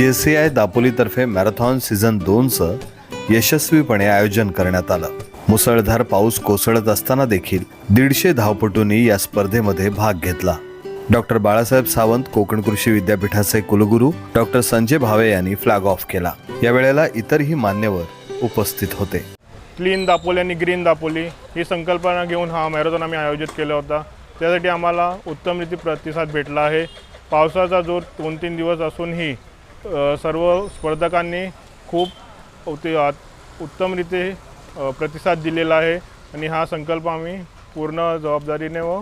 जे C I दापोलीतर्फे marathon season दोनचं यशस्वीपणे आयोजन करण्यात आलं. मुसळधार पाऊस कोसळत असताना देखील दीडशे धावपटूंनी या स्पर्धेमध्ये भाग घेतला. डॉक्टर बाळासाहेब सावंत कोकण कृषी विद्यापीठाचे कुलगुरू डॉक्टर संजय भावे यांनी फ्लॅग ऑफ केला. या वेळेला इतरही मान्यवर उपस्थित होते. क्लीन दापोली आणि ग्रीन दापोली ही संकल्पना घेऊन हा मॅरेथॉन आम्ही आयोजित केला होता. त्यासाठी आम्हाला उत्तम रीती प्रतिसाद भेटला आहे. पावसाचा जोर दोन तीन दिवस असूनही सर्व स्पर्धकांनी खूप उते- उत्तमरीते प्रतिसाद दिलेला आहे आणि हा संकल्प आम्ही पूर्ण जबाबदारीने व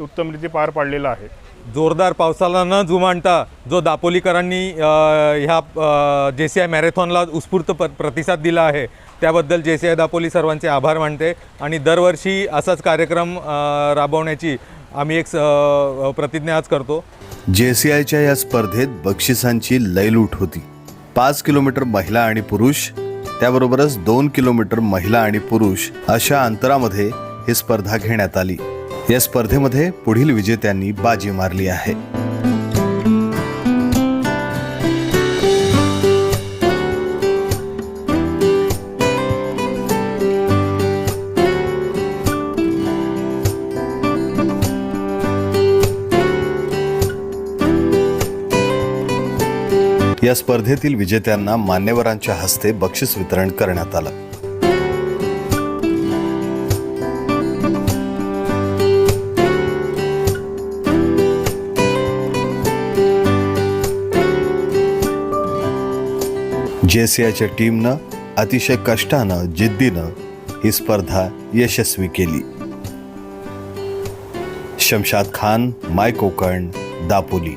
उत्तमरीती पार पाडलेला आहे. जोरदार पावसाला न जुमानता जो दापोलीकरांनी ह्या जे सी आय मॅरेथॉनला उत्स्फूर्त प प्रतिसाद दिला आहे त्याबद्दल जे सी आय दापोली सर्वांचे आभार मानते आणि दरवर्षी असाच कार्यक्रम राबवण्याची आम्ही एक स- प्रतिज्ञा आज करतो. जे सी आयच्या या स्पर्धेत बक्षिसांची लयलूट होती. पाच किलोमीटर महिला आणि पुरुष त्याबरोबरच दोन किलोमीटर महिला आणि पुरुष अशा अंतरामध्ये ही स्पर्धा घेण्यात आली. या स्पर्धेमध्ये पुढील विजेत्यांनी बाजी मारली आहे. या स्पर्धेतील विजेत्यांना मान्यवरांच्या हस्ते बक्षीस वितरण करण्यात आलं. जेसीआयच्या टीमनं अतिशय कष्टानं जिद्दीनं ही स्पर्धा यशस्वी केली. शमशाद खान माय कोकण दापोली.